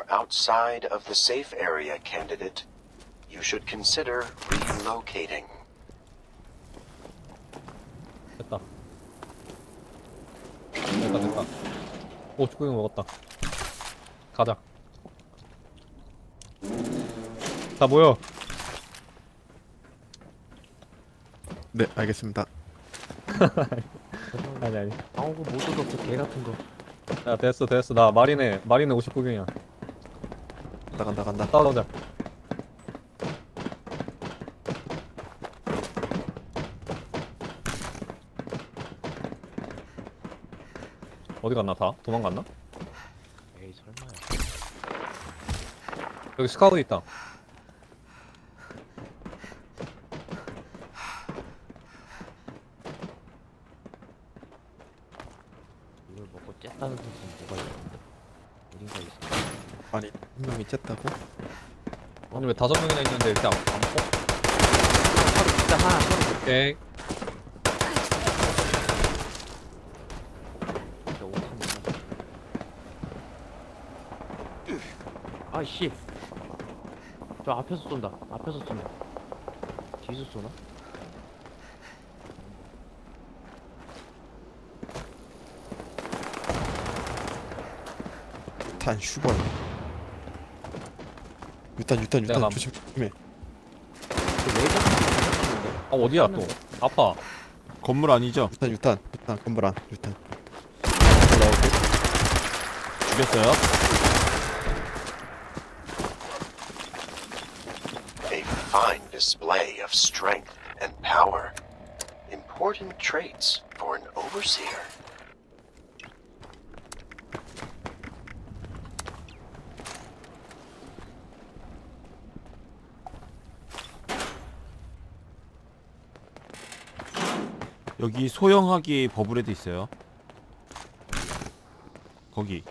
are outside of the safe area, candidate, you should consider relocating. 됐다. 됐다 됐다. 오 축구경 먹었다. 가자. 다 모여. 네, 알겠습니다. 아니 아니. 방어구 못 얻었어 개 같은 거 야 됐어 됐어 나 마리네 마리네 59경이야. 나간다 간다. 싸우자. 어디 갔나 다? 도망갔나? 에이 설마야 여기 스카우트 있다. 이걸 먹고 쨌다는 뜻은 뭐가 있는데 어딘가 있어 아니 한 명이 쨌다고? 아니 왜 다섯 명이나 있는데 이렇게 안, 안 먹어? 하루 진짜 하나 하루 오케이. 진짜 오탄 아이씨 저 앞에서 쏜다 앞에서 쏜다 뒤에서 쏘나? 탄 슈벌. 유탄 유탄 내가 유탄 남- 조심 조심해. 그아 어디야 또? 아파. 건물 아니죠? 유탄 유탄 유탄 건물 안 유탄. 죽였어요? A fine display of strength and power. Important traits for an overseer. 여기 소형하기 버블에도 있어요. 거기.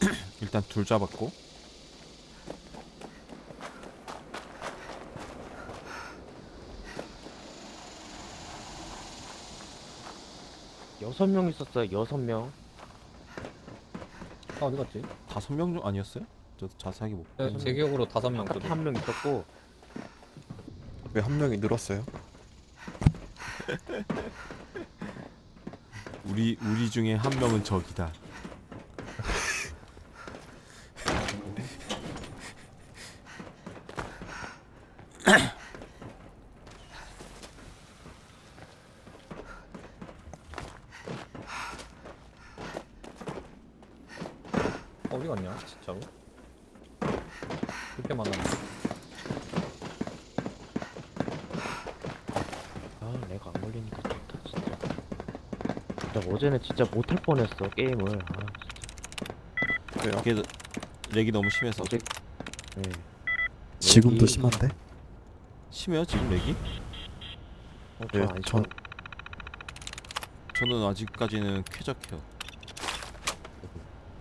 일단 둘 잡았고. 여섯 명 있었어요 여섯 명 아 어디 갔지? 다섯 명 중 아니었어요? 저 자세하게 못. 네, 제 기억으로 다섯 명 정도. 한명 있었고 왜 한 명이 늘었어요? 우리 우리 중에 한 명은 적이다. 어디 갔냐 진짜로? 그렇게 만났네. 아 내가 안 걸리니까 좋다 진짜 진짜 어제는 진짜 못할 뻔했어 게임을 아 진짜 왜요? 이게 렉이 너무 심해서. 어제 네. 지금도 여기- 심한데? 심해요 지금 렉이? 어, 네, 저안 전- 전... 저는 아직까지는 쾌적해요.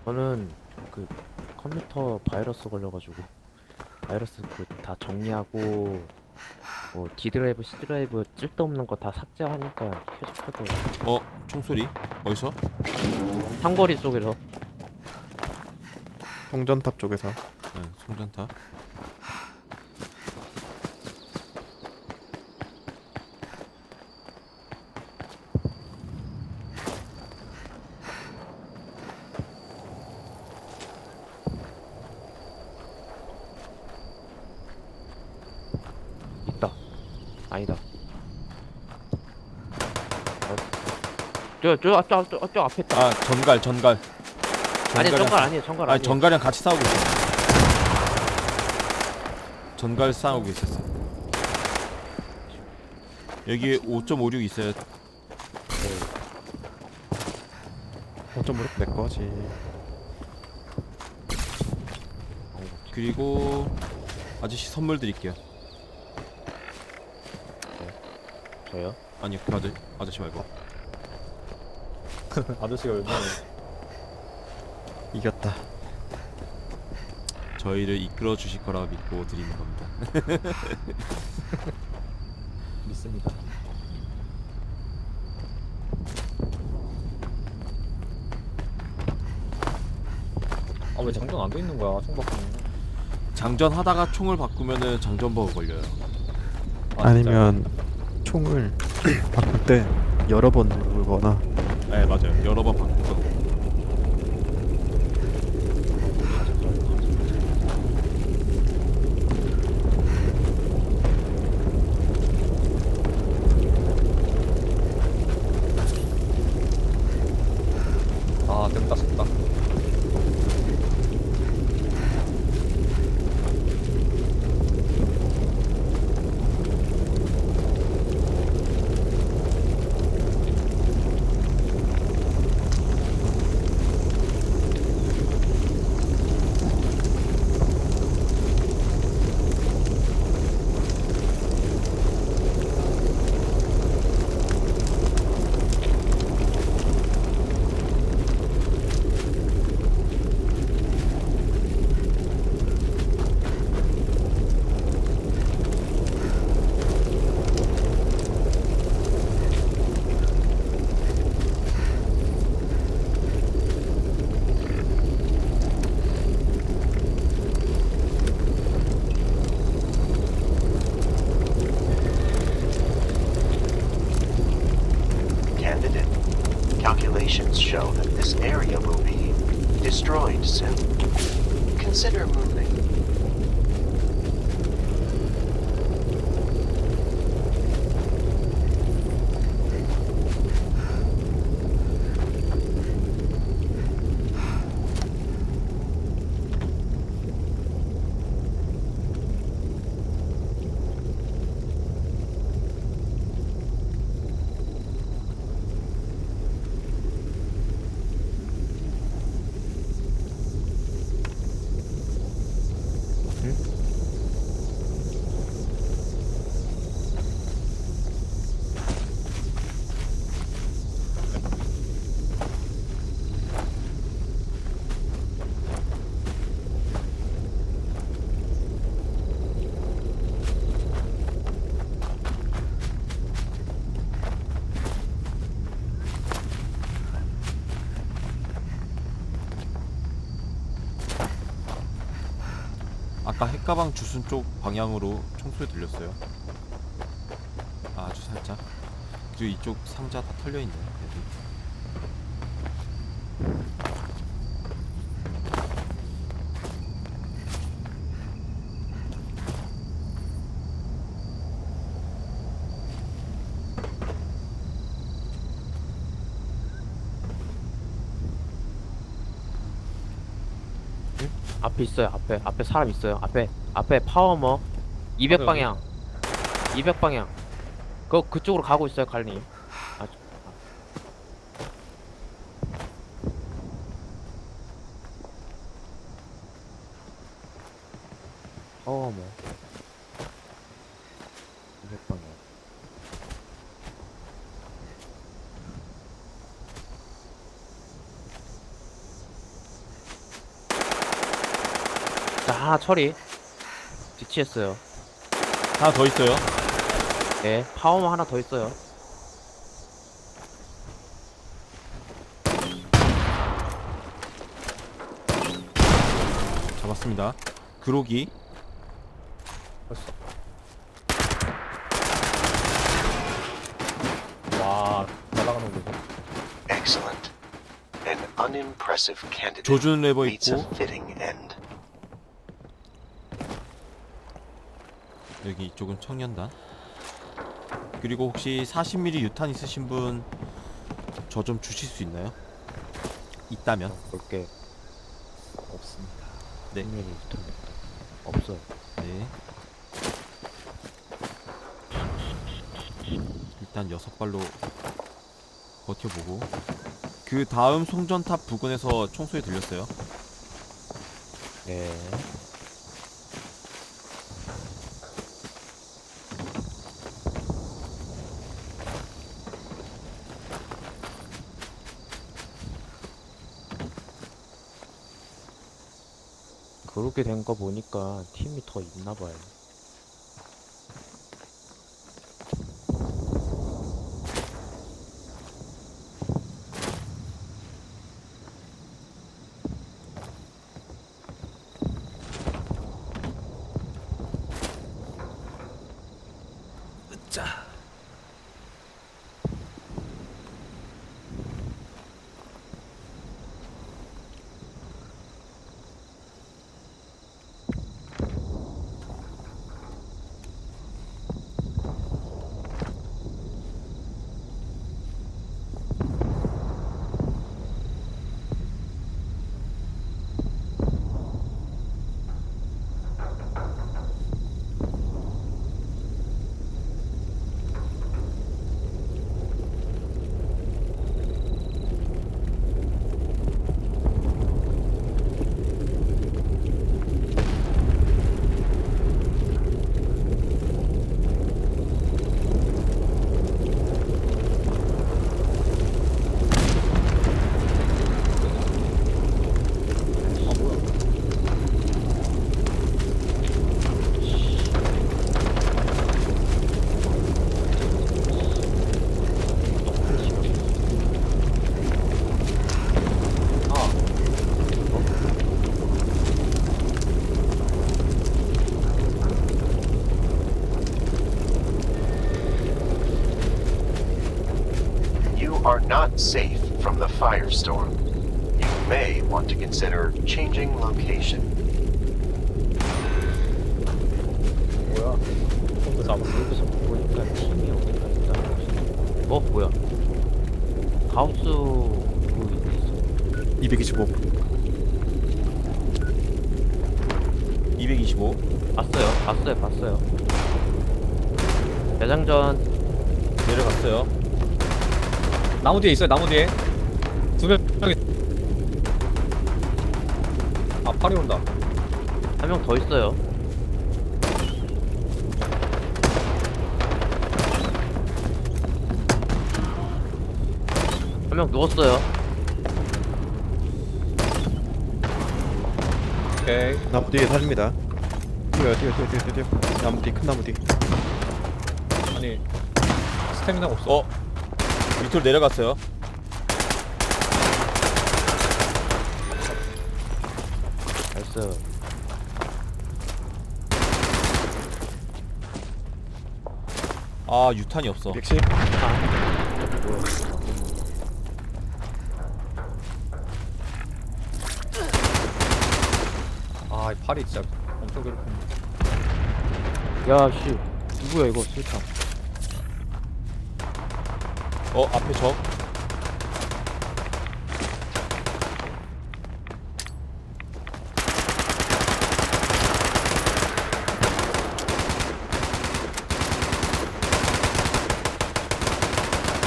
저는 그 컴퓨터 바이러스 걸려가지고 바이러스 그 다 정리하고 뭐 D 드라이브, C 드라이브 쓸데없는 거 다 삭제하니까 쾌적하더라고. 어? 총소리? 어디서? 상거리 속에서. 송전탑 쪽에서. 네, 송전타. 아니다 저저저 저, 저, 저 앞에 있다 아 전갈 전갈. 아니 전갈이랑 정갈 아니에요 정갈 아니 전갈이랑 같이 싸우고 있어. 전갈 싸우고 있었어. 여기 5.56 있어요. 네. 5.5로 내 거지. 그리고 아저씨 선물 드릴게요. 저요? 아니 그 아저, 아저씨 말고 아저씨가 얼마나 이겼다. 저희를 이끌어 주실 거라 믿고 드리는 겁니다 믿습니다. 아 왜 장전 안 돼 있는 거야? 총 바꾸는. 장전하다가 총을 바꾸면은 장전버그 걸려요 아, 아니면 총을 바꿀 때 여러 번 누르거나 네 맞아요. 여러 번 바꾸 Consider moving. 아까 핵가방 주순 쪽 방향으로 총소리 들렸어요. 아주 살짝. 그리고 이쪽 상자 다 털려 있네. 여기. 앞에 있어요 앞에. 앞에 사람 있어요 앞에. 앞에 파워머. 200 어디, 방향. 200 방향. 그 그쪽으로 가고 있어요 갈님 아, 저- 아. 파워머 200 방향 자 하나 처리 뒤치했어요 하나 더 있어요. 네 파워머 하나 더 있어요 잡았습니다. 그로기. 와 날아가는 거죠 Excellent. An unimpressive candidate 조준 레버 meets a 있고 fitting end. 여기 이쪽은 청년단. 그리고 혹시 40mm 유탄 있으신 분 저 좀 주실 수 있나요? 있다면. 볼게 없습니다 네. 네. 없어요 네. 일단 여섯 발로 버텨보고 그 다음 송전탑 부근에서 총소리 들렸어요. 네 그렇게 된 거 보니까 팀이 더 있나 봐요. 자. You are not safe from the firestorm. You may want to consider changing location. 뭐야? 홈도 잡았어. 여기서 보니까 팀이 어디가 있다는 거지. 어 뭐야? 가우스 그 있어. 225 225. 봤어요. 봤어요. 봤어요. 대장전 내려갔어요. 나무 뒤에 있어요. 나무 뒤에. 두 명. 여기. 아 팔이 온다. 한 명 더 있어요. 한 명 누웠어요. 오케이. 나무 뒤에 살립니다 뛰어요 뛰어 뛰어 뛰어 뛰어 나무 뒤 큰 나무 뒤 아니 스태미나가 없어. 어. 밑으로 내려갔어요. 나이스. 아, 유탄이 없어. 110 아, 이 팔이 진짜 엄청 괴롭힌. 야, 씨. 누구야, 이거, 실타. 어, 앞에 적.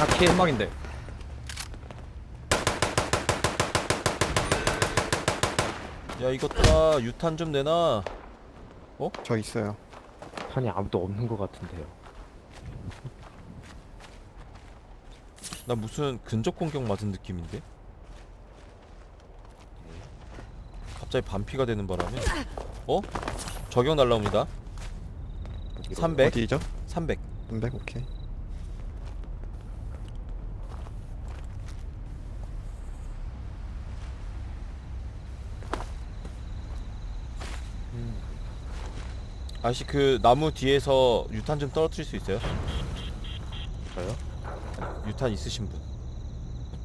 아, 킬. 한방인데. 야, 이것들아, 유탄 좀 내놔. 저 있어요 판이 아무도 없는 것 같은데요. 나 무슨 근접 공격 맞은 느낌인데? 갑자기 반피가 되는 바람에 어? 저격 날라옵니다 300 어디죠? 300 300 오케이 아저씨 그 나무 뒤에서 유탄 좀 떨어뜨릴 수 있어요? 저요? 유탄 있으신 분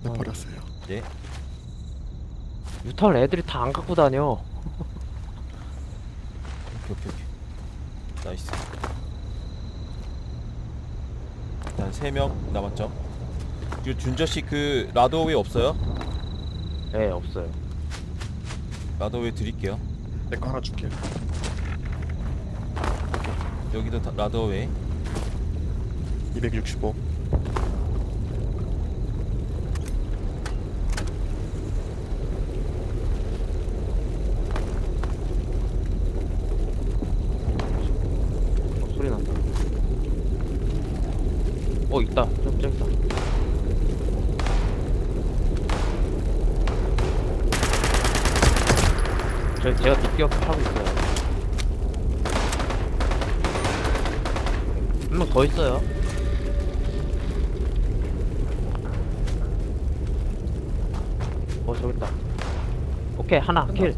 네, 어. 버렸어요 예? 유탄을 애들이 다 안 갖고 다녀. 오케이 오케이 오케이 나이스 일단 3명 남았죠 그리고 준저 씨 그 라도웨이 없어요? 네, 없어요. 라도웨이 드릴게요 내 거 하나 줄게요 여기도 다, 라도웨이 265 어, 소리 난다. 어, 있다. 좀, 좀 있다. 저, 제가 뒷기억하고 있어요. 한 명 더 있어요. 어, 저기 있다. 오케이, 하나, 킬.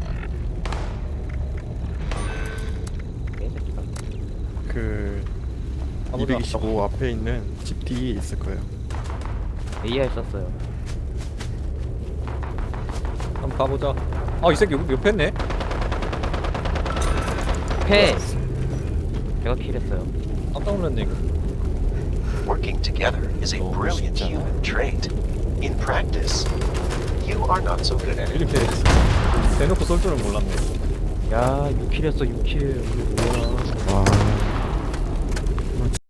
개새끼 가. 그 가보자. 225 앞에 있는 집 뒤에 있을 거예요. AI 썼어요. 한번 가보자. 아, 이 새끼 옆- 옆에 있네? 패! 제가 킬했어요. 깜짝 놀랐네, 이거. Working together is a Oh, brilliant human trait. In practice, you are not so good at it. 이렇게 대놓고 쏠 줄은 몰랐네. 야, 6킬 했어, 6킬. 뭐야. 와